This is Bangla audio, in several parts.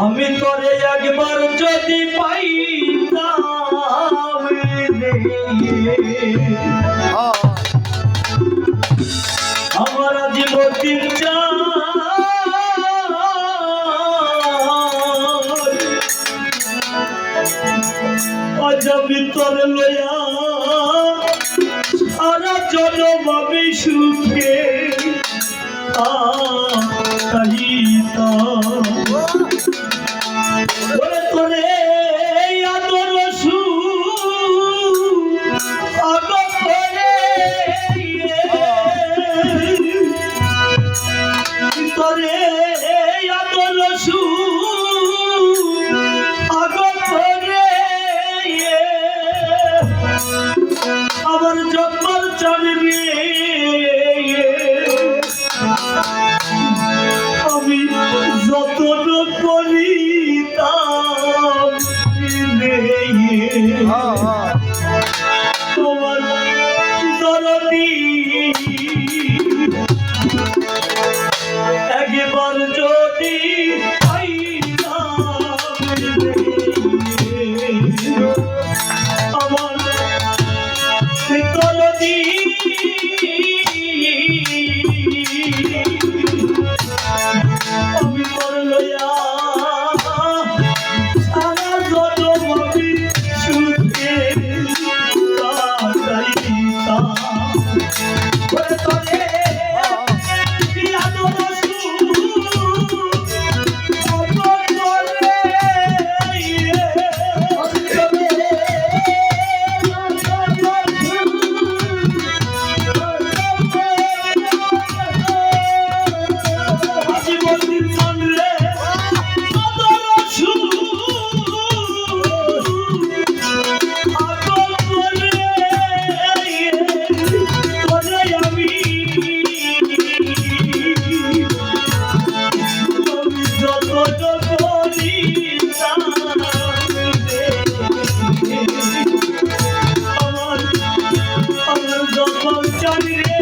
আমি করে একবার যদি পাই আমার জীবন তোর লয়া। আর জনম আমি সুখে। আ Por el correr yeah.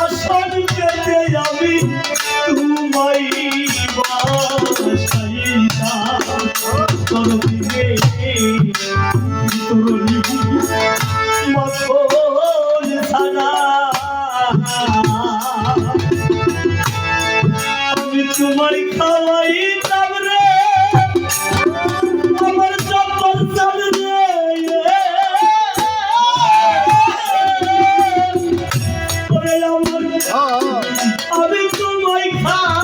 আসন আমি তোমায় খা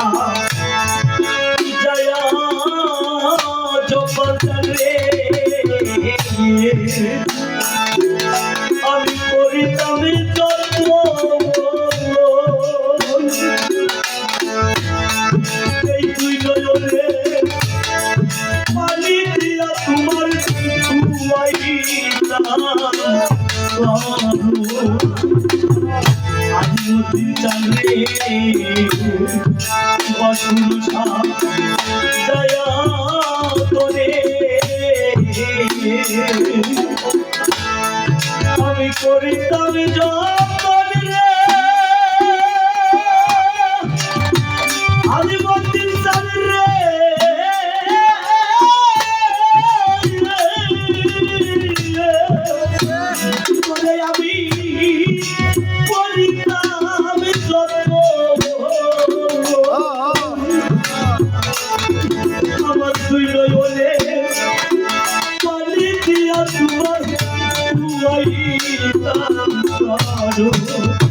Allah করো।